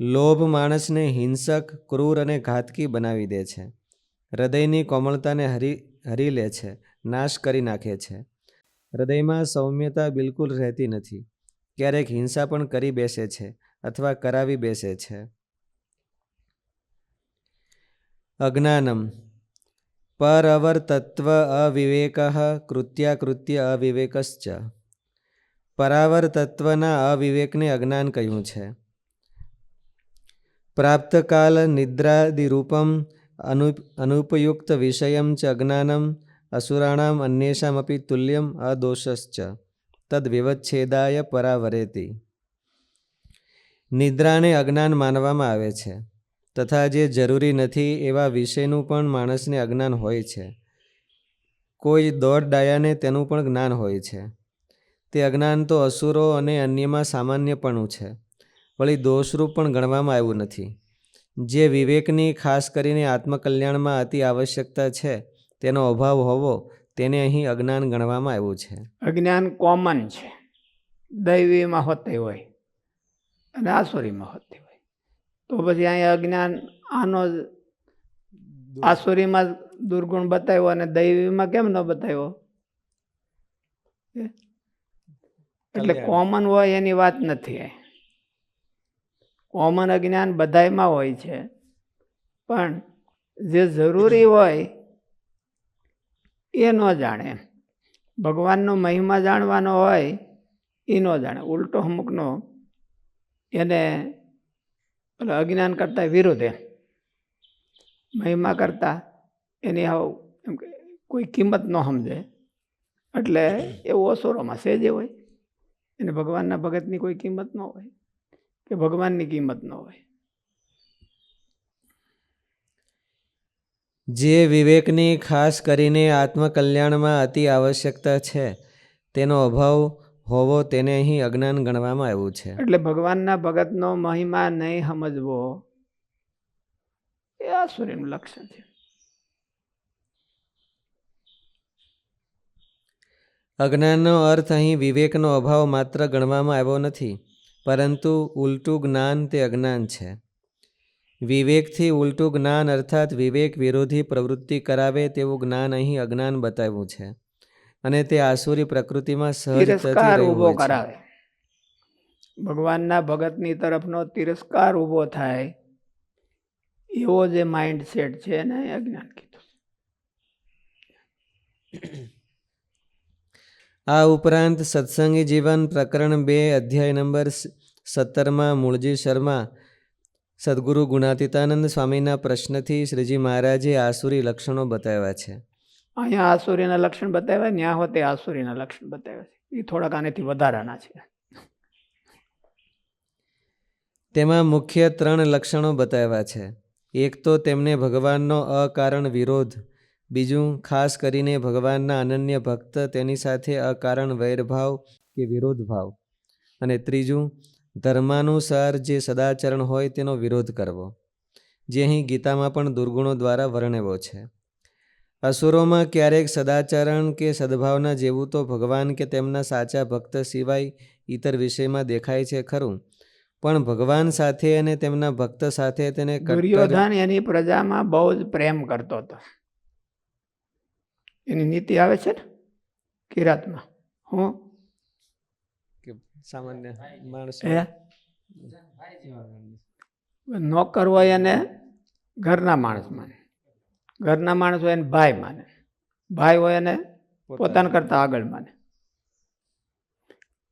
લોભ માણસને હિંસક, ક્રૂર અને ઘાતકી બનાવી દે છે. હૃદયની કોમળતાને હરી હરી લે છે, નાશ કરી નાખે છે. હૃદયમાં સૌમ્યતા બિલકુલ રહેતી નથી. ક્યારેક હિંસા પણ કરી બેસે છે અથવા કરાવી બેસે છે. અજ્ઞાનમ. પરવર તત્વ અવિવેક કૃત્યાકૃત્ય અવિવેકશ્ચ. પરાવર તત્વના અવિવેકને અજ્ઞાન કહ્યું છે. પ્રાપ્તકાલ નિદ્રાદિરૂપમ, અનુ અનુપયુક્ત વિષયમ ચ અજ્ઞાનમ, અસુરાણામ અન્યેષામપી તુલ્યમ અદોષશ્ચ તદ વિવચ્છેદાય પરાવરેતી. નિદ્રાને અજ્ઞાન માનવામાં આવે છે, તથા જે જરૂરી નથી એવા વિષયનું પણ માણસને અજ્ઞાન હોય છે. કોઈ દોઢ ડાયાને તેનું પણ જ્ઞાન હોય છે. તે અજ્ઞાન તો અસુરો અને અન્યમાં સામાન્યપણું છે. વળી દોષરૂપ પણ ગણવામાં આવ્યું નથી. જે વિવેકની ખાસ કરીને આત્મકલ્યાણમાં અતિ આવશ્યકતા છે તેનો અભાવ હોવો તેને અહીં અજ્ઞાન ગણવામાં આવ્યું છે. અજ્ઞાન કોમન છે. દૈવીમાં હોતી હોય અને આસુરીમાં હોતી હોય. તો પછી અહીંયા અજ્ઞાન આનો આસુરીમાં દુર્ગુણ બતાવ્યો અને દૈવીમાં કેમ ન બતાવ્યો? એટલે કોમન હોય એની વાત નથી અહીં. કોમન અજ્ઞાન બધાયમાં હોય છે. પણ જે જરૂરી હોય એ ન જાણે. ભગવાનનો મહિમા જાણવાનો હોય એ ન જાણે. ઉલટો અમુકનો એને અજ્ઞાન કરતાં વિરુદ્ધ એમ. મહિમા કરતા એની હાવ એમ કે કોઈ કિંમત ન સમજે. એટલે એ ઓસોરોમાં સેજે હોય. એને ભગવાનના ભગતની કોઈ કિંમત ન હોય. કે ભગવાનની કિંમત ન હોય. જે વિવેકની ખાસ કરીને આત્મકલ્યાણમાં અતિ આવશ્યકતા છે તેનો અભાવ હોવો તેને અહીં અજ્ઞાન ગણવામાં આવ્યું છે. એટલે ભગવાનના ભગતનો મહિમા નહીં સમજવો એ આ સૂર્યનું લક્ષ્ય છે. અજ્ઞાનનો અર્થ અહીં વિવેકનો અભાવ માત્ર ગણવામાં આવ્યો નથી. પરંતુ ઉલટું જ્ઞાન તે અજ્ઞાન છે. વિવેકથી ઉલટું જ્ઞાન અર્થાત વિવેક વિરોધી પ્રવૃત્તિ કરાવે તેવું જ્ઞાન અહીં અજ્ઞાન બતાવ્યું છે અને તે આસુરી પ્રકૃતિમાં સહજ ઊભો કરાવે. ભગવાનના ભગતની તરફનો તિરસ્કાર ઊભો થાય એવો જે માઇન્ડ સેટ છે એને અજ્ઞાન કીધું આ ઉપરાંત સત્સંગી જીવન પ્રકરણ બે અધ્યાય નંબર સત્તરમાં મૂળજી શર્મા સદગુરુ ગુણાતીતાનંદ સ્વામીના પ્રશ્નથી શ્રીજી મહારાજે આસુરી લક્ષણો બતાવ્યા છે. અહીંયા આસુરીના લક્ષણ બતાવ્યા ત્યાં હોતે આસુરીના લક્ષણ બતાવ્યા છે. એ થોડાક આનેથી વધારાના છે. તેમાં મુખ્ય ત્રણ લક્ષણો બતાવ્યા છે. એક તો તેમને ભગવાનનો અકારણ વિરોધ બીજું, ખાસ કરીને ભગવાનના અનન્ય ભક્ત તેની સાથે અકારણ વૈરભાવ કે વિરોધભાવ. અને ત્રીજું, ધર્માનુસાર જે સદાચરણ હોય તેનો વિરોધ કરવો, જે અહીં ગીતામાં પણ દુર્ગુણો દ્વારા વર્ણવ્યો છે. અસુરોમાં ક્યારેક સદાચરણ કે સદભાવના જેવું તો ભગવાન કે તેમના સાચા ભક્ત સિવાય ઇતર વિષયમાં દેખાય છે ખરું, પણ ભગવાન સાથે અને તેમના ભક્ત સાથે તેને દુર્યોધન એની પ્રજામાં બહુ જ પ્રેમ કરતો હતો. એની નીતિ આવે છે ને? કિરાતમાં. હું? કે સામાન્ય માણસ નોકર હોય એને ઘરના માણસ માને. ઘરના માણસ હોય એને ભાઈ માને. ભાઈ હોય એને પોતાના. કરતા આગળ માને.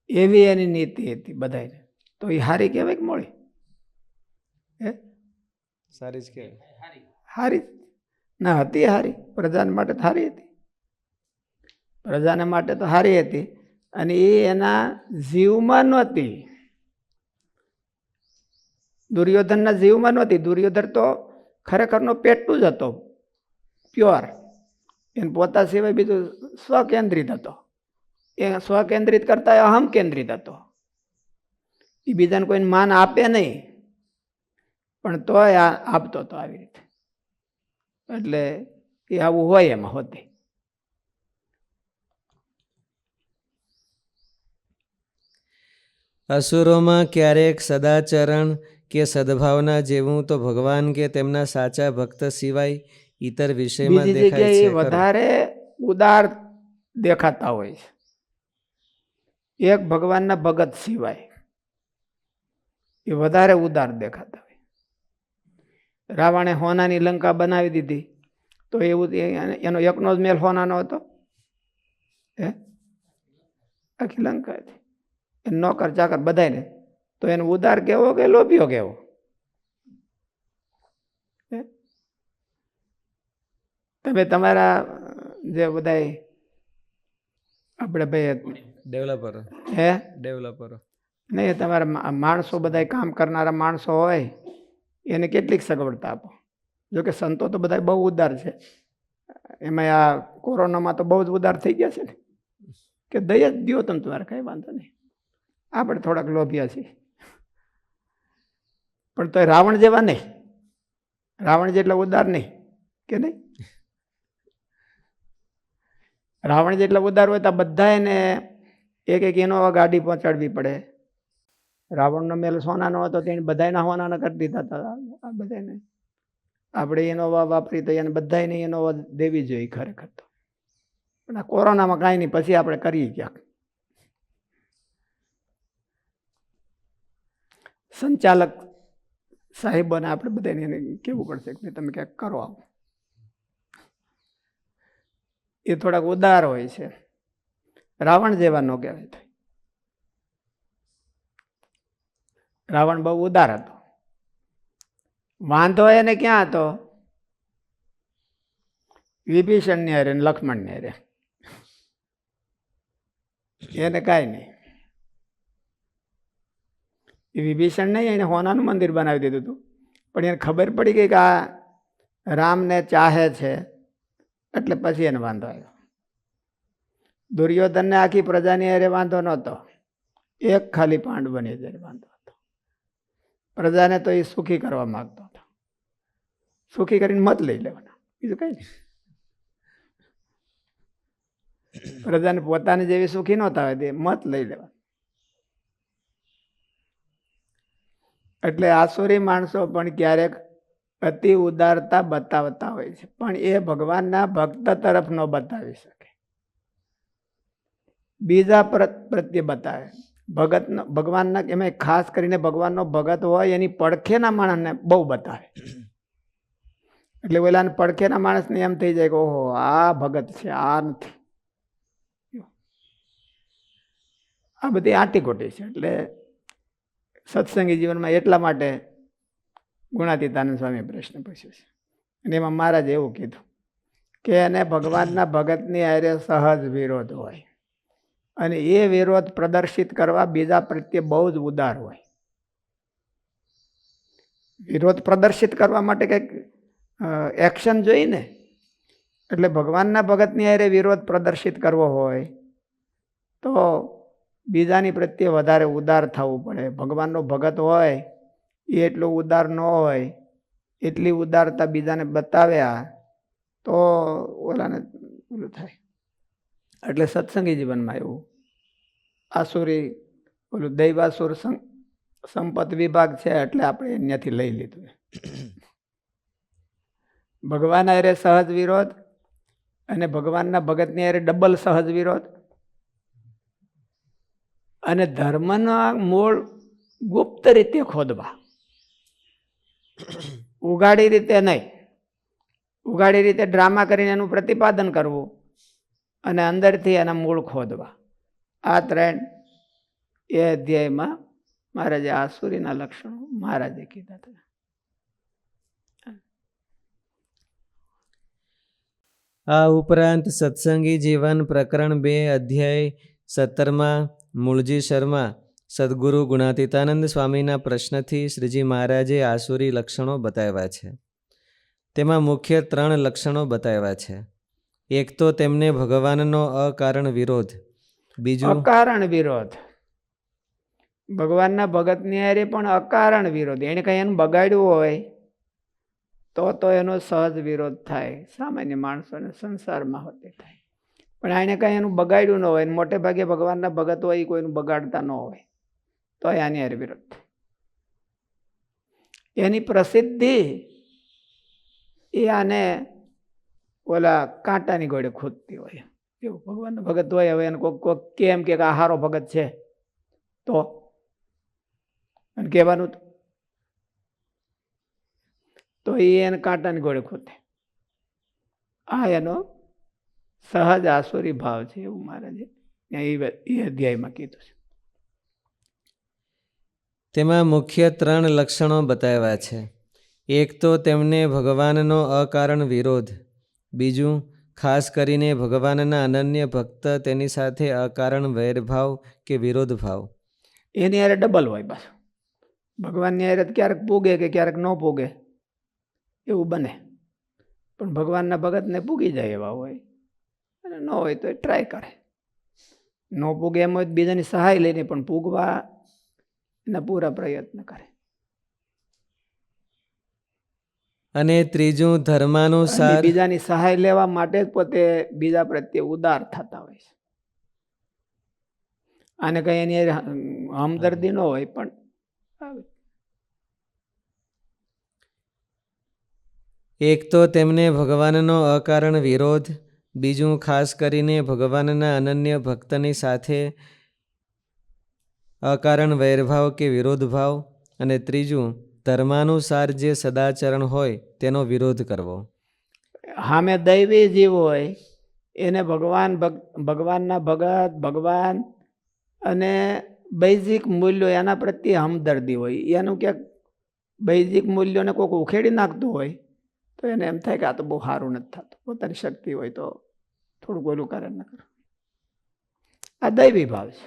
એવી એની નીતિ હતી બધાને તો એ હારી કહેવાય કે મોળી હે? સારી જ કહેવાય. હારી ના હતી હારી. પ્રધાન માટે હારી હતી. પ્રજાને માટે તો સારી હતી અને એ એના જીવમાં નહોતી. દુર્યોધનના જીવમાં નહોતી. દુર્યોધન તો ખરેખરનો પેટું જ હતો. પ્યોર. એને પોતા સિવાય બીજું સ્વકેન્દ્રિત હતો. એ સ્વકેન્દ્રિત કરતા એ અહમ કેન્દ્રિત હતો. એ બીજાને કોઈને માન આપે નહીં. પણ તોય આપતો હતો આવી રીતે. એટલે એ આવું હોય એમાં હોતી. અસુરોમાં ક્યારેક સદાચરણ કે સદભાવના જેવું તો ભગવાન કે તેમના સાચા ભક્ત સિવાય ઇતર વિષયમાં દેખાય છે વધારે ઉદાર દેખાતા હોય છે. એક ભગવાનના ભગત સિવાય એ વધારે ઉદાર દેખાતા હોય. રાવણે હોનાની લંકા બનાવી દીધી. તો એવું એનો એકનો જ મેલ હોનાનો હતો. હે? આખી લંકા હતી. નોકર ચાકર બધાને તો એનો ઉદાર કેવો કે લોભિયો કેવો? હે? તમે તમારા જે બધાય આપણે ભાઈ ડેવલપર હે? ડેવલપર નહીં તમારા માણસો બધા કામ કરનારા માણસો હોય એને કેટલીક સગવડતા આપો. જોકે સંતો તો બધા બહુ ઉદાર છે. એમાં આ કોરોનામાં તો બહુ જ ઉદાર થઈ ગયા છે ને. કે દઈ જ દો તમે તમારે કંઈ વાંધો નહીં. આપણે થોડાક લોભ્યા છીએ. પણ તો રાવણ જેવા નહીં. રાવણ જેટલા ઉદાર નહીં, કે નહીં? રાવણ જેટલા ઉદાર હોય તો બધા એને એક એક ઇનોવા ગાડી પહોંચાડવી પડે. રાવણનો મેલ સોનાનો હતો તેને બધાયના હોનાના કરી દીધા હતા. બધાને આપણે ઇનોવા વાપરી તો એને બધાને ઇનોવા દેવી જોઈએ ખરેખર તો. પણ આ કોરોનામાં કાંઈ નહીં, પછી આપણે કરીએ ક્યાંક. સંચાલક સાહેબોને આપણે બધાને એને કેવું પડશે કે તમે ક્યાંક કરો આવો. એ થોડાક ઉદાર હોય છે. રાવણ જેવા નો કહેવાય થાય રાવણ બહુ ઉદાર હતો. વાંધો એને ક્યાં હતો? વિભીષણ ને હારે ને લક્ષ્મણ ને હારે. એને કાંઈ નહીં. એ વિભીષણ નહીં, એને હોનાનું મંદિર બનાવી દીધું હતું. પણ એને ખબર પડી ગઈ કે આ રામને ચાહે છે, એટલે પછી એને વાંધો આવ્યો. દુર્યોધનને આખી પ્રજાની અરે વાંધો નહોતો. એક ખાલી પાંડવની હારે વાંધો હતો. પ્રજાને તો એ સુખી કરવા માગતો હતો. સુખી કરીને મત લઈ લેવાના. બીજું કઈ નહીં. પ્રજાને પોતાની જેવી સુખી નહોતા હોય તે મત લઈ લેવાના. એટલે આસુરી માણસો પણ ક્યારેક અતિ ઉદારતા બતાવતા હોય છે. પણ એ ભગવાનના ભક્ત તરફ ન બતાવી શકે. બીજા પ્ર- પ્રત્યે બતાવે. ભગતનો, ભગવાનના, એમાં ખાસ કરીને ભગવાનનો ભગત હોય એની પડખેના માણસને બહુ બતાવે. એટલે ઓલાને પડખેના માણસને એમ થઈ જાય કે ઓહો, આ ભગત છે, આ નથી. આ બધી આટી ખોટી છે. એટલે સત્સંગી જીવનમાં એટલા માટે ગુણાતીતાનંદ સ્વામી પ્રશ્ન પૂછ્યો છે. અને એમાં મહારાજે એવું કીધું કે એને ભગવાનના ભગતની હારે સહજ વિરોધ હોય અને એ વિરોધ પ્રદર્શિત કરવા બીજા પ્રત્યે બહુ જ ઉદાર હોય. વિરોધ પ્રદર્શિત કરવા માટે કંઈક એક્શન જોઈને એટલે ભગવાનના ભગતની હારે વિરોધ પ્રદર્શિત કરવો હોય તો બીજાની પ્રત્યે વધારે ઉદાર થવું પડે. ભગવાનનો ભગત હોય, એ એટલું ઉદાર ન હોય, એટલી ઉદારતા બીજાને બતાવ્યા તો ઓલાને ઓલું થાય. એટલે સત્સંગી જીવનમાં એવું. આસુરી ઓલું દૈવાસુર સંપત વિભાગ છે એટલે આપણે અહીંયાથી લઈ લીધું ભગવાન અરે સહજ વિરોધ અને ભગવાનના ભગતની અરે ડબલ સહજ વિરોધ. અને ધર્મના મૂળ ગુપ્ત રીતે ખોદવા. ઉગાડી રીતે નહીં. ઉગાડી રીતે ડ્રામા કરીને એનું પ્રતિપાદન કરવું અને અંદરથી એના મૂળ ખોદવા. આ ત્રણ એ અધ્યાયમાં મહારાજે આસુરીના લક્ષણો મહારાજે કીધા હતા. આ ઉપરાંત સત્સંગી જીવન પ્રકરણ બે અધ્યાય સત્તરમાં મૂળજી શર્મા, સદગુરુ ગુણાતીતાનંદ સ્વામીના પ્રશ્નથી શ્રીજી મહારાજે આસુરી લક્ષણો બતાવ્યા છે. તેમાં મુખ્ય ત્રણ લક્ષણો બતાવ્યા છે. એક તો તેમને ભગવાનનો અકારણ વિરોધ. બીજું? અકારણ વિરોધ. ભગવાનના ભગતની હારે પણ અકારણ વિરોધ. એને કંઈ એનું બગાડ્યું હોય, તો તો એનો સહજ વિરોધ થાય. સામાન્ય માણસોને સંસારમાં હોતે થાય. પણ આને કંઈ એનું બગાડ્યું ન હોય. મોટે ભાગે ભગવાનના ભગત હોય, એ કોઈનું બગાડતા ન હોય. તો આની હારે વિરોધ એની પ્રસિદ્ધિ એ આને ઓલા કાંટાની ગોળે ખોદતી હોય. એવું ભગવાનનો ભગત હોય, હવે એને કોઈ કોઈ કેમ કે આહારો ભગત છે. તો અને કહેવાનું તો એ એને કાંટાની ગોળે ખોદે. આ એનો સહજ આસુરી ભાવ છે એવું મહારાજે એ અધ્યાયમાં કીધું છે. તેમાં મુખ્ય ત્રણ લક્ષણો બતાવ્યા છે. એક તો તેમને ભગવાનનો અકારણ વિરોધ. બીજું ખાસ કરીને ભગવાનના અનન્ય ભક્ત તેની સાથે અકારણ વૈરભાવ કે વિરોધ ભાવ એની યારે ડબલ હોય પાછું. ભગવાનની હારે ક્યારેક પૂગે કે ક્યારેક ન પૂગે. એવું બને. પણ ભગવાનના ભગતને પૂગી જાય એવા હોય. અને ન હોય તો એ ટ્રાય કરે. ન પૂગે એમ હોય બીજાની સહાય લઈને પણ પૂગવા એના પૂરા પ્રયત્ન કરે. અને ત્રીજું ધર્માનુસાર બીજાની સહાય લેવા માટે જ પોતે બીજા પ્રત્યે ઉદાર થતા હોય છે. આને કઈ એની હમદર્દી ન હોય પણ એક તો તેમને ભગવાનનો અકારણ વિરોધ બીજું ખાસ કરીને ભગવાનના અનન્ય ભક્તની સાથે અકારણ વૈરભાવ કે વિરોધ ભાવ અને ત્રીજું, ધર્માનુસાર જે સદાચરણ હોય તેનો વિરોધ કરવો. હામે દૈવી જીવ હોય, એને ભગવાન ભગ- ભગવાનના ભગત, ભગવાન અને બૈજિક મૂલ્યો એના પ્રત્યે હમદર્દી હોય. એનું ક્યાંક બૈજિક મૂલ્યોને કોઈક ઉખેડી નાખતું હોય તો એને એમ થાય કે આ તો બહુ સારું નથી થતું. પોતાની શક્તિ હોય તો થોડુંક ઓલું કરે ન કરે. આ દૈવી ભાવ છે.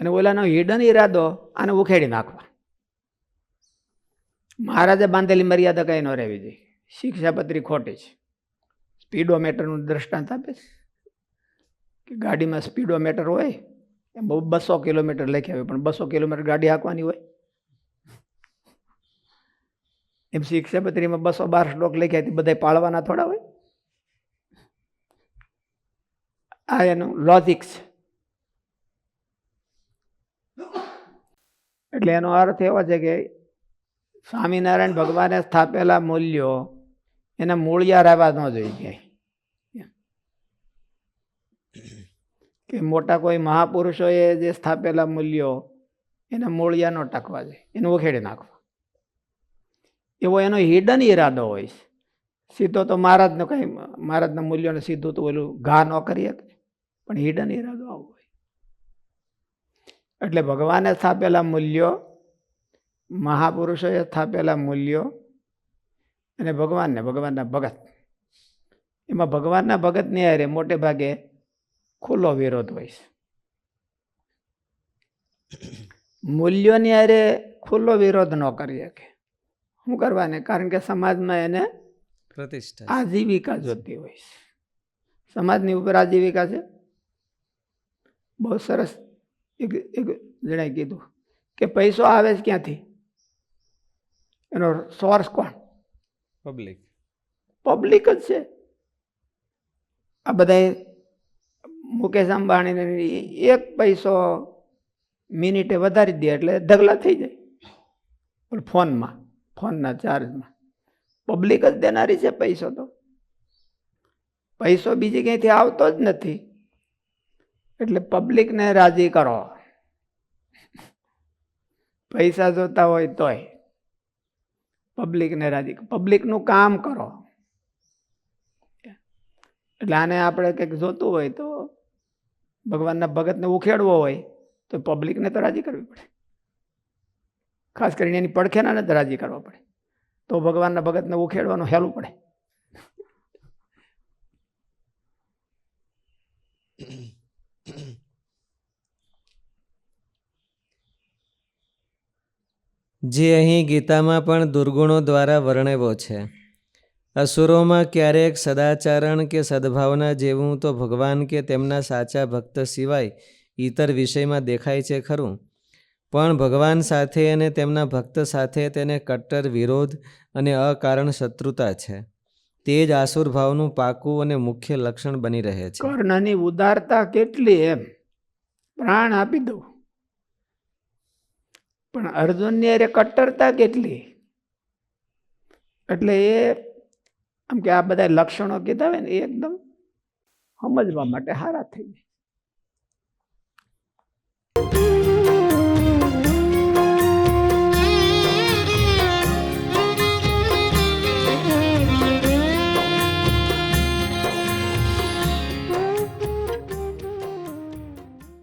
અને ઓલાનો હિડન ઈરાદો આને ઉખેડી નાખવા. મહારાજે બાંધેલી મર્યાદા કઈ ન રહેવી જોઈએ. શિક્ષાપત્રી ખોટી છે. સ્પીડોમીટરનું દ્રષ્ટાંત આપે છે. કે ગાડીમાં સ્પીડોમીટર હોય, એમ બસો કિલોમીટર લખ્યા હોય, પણ બસો કિલોમીટર ગાડી હાંકવાની હોય. એમ શિક્ષાપત્રીમાં બસો બાર શ્લોક લખ્યા તે બધા પાળવાના થોડા હોય? આ એનું લોજિક છે. એટલે એનો અર્થ એવો છે કે સ્વામિનારાયણ ભગવાને સ્થાપેલા મૂલ્યો એના મૂળિયા રહેવા ન જોઈએ ક્યાંય. કે મોટા કોઈ મહાપુરુષોએ જે સ્થાપેલા મૂલ્યો એના મૂળિયા ન ટકવા જોઈએ, એને ઉખેડી નાખવા. એવો એનો હિડન ઈરાદો હોય છે. સીધો તો મહારાજનો કંઈ, મહારાજના મૂલ્યોને સીધું તો ઓલું ઘા ન કરી શકે પણ હિડન ઈરાદો આવો હોય. એટલે ભગવાને સ્થાપેલા મૂલ્યો, મહાપુરુષોએ સ્થાપેલા મૂલ્યો અને ભગવાનને, ભગવાનના ભગત. એમાં ભગવાનના ભગતની હારે મોટે ભાગે ખુલ્લો વિરોધ હોય છે. મૂલ્યોની હારે ખુલ્લો વિરોધ ન કરી શકે શું કરવાને? કારણ કે સમાજમાં એને પ્રતિષ્ઠા આજીવિકા જોતી હોય છે. સમાજની ઉપર આજીવિકા છે? બહુ સરસ એક એક જણાએ કીધું કે પૈસો આવે છે ક્યાંથી? એનો સોર્સ કોણ? પબ્લિક પબ્લિક જ છે. આ બધા મુકેશ અંબાણીને એક પૈસો મિનિટે વધારી દે એટલે ઢગલા થઈ જાય. ફોનમાં. ફોનના ચાર્જમાં. પબ્લિક જ દેનારી છે પૈસો તો. પૈસો બીજી ક્યાંયથી આવતો જ નથી. એટલે પબ્લિકને રાજી કરો. પૈસા જોતા હોય તોય પબ્લિકને રાજી પબ્લિકનું કામ કરો. એટલે આને આપણે કંઈક જોતું હોય તો ભગવાનના ભગતને ઉખેડવો હોય તો પબ્લિકને તો રાજી કરવી પડે. ખાસ કરીને એની પડખેનાને તો રાજી કરવા પડે. તો ભગવાનના ભગતને ઉખેડવાનું હેલું પડે. જે અહીં ગીતામાં પણ દુર્ગુણો દ્વારા વર્ણવ્યો છે. અસુરોમાં ક્યારેક સદાચરણ કે સદભાવના જેવું તો ભગવાન કે તેમના સાચા ભક્ત સિવાય ઇતર વિષયમાં દેખાય છે ખરું? પણ ભગવાન સાથે અને તેમના ભક્ત સાથે તેને કટ્ટર, વિરોધ અને અકારણ શત્રુતા છે. તે જ આસુર ભાવનું પાકું અને મુખ્ય લક્ષણ બની રહે છે. કર્ણની ઉદારતા કેટલી એમ? પ્રાણ આપી દઉં. પણ અર્જુનની અરે કટ્ટરતા કેટલી? એટલે એ, આમ કે આ બધા લક્ષણો કીધા હોય ને, એ એકદમ સમજવા માટે સારા થઈ જાય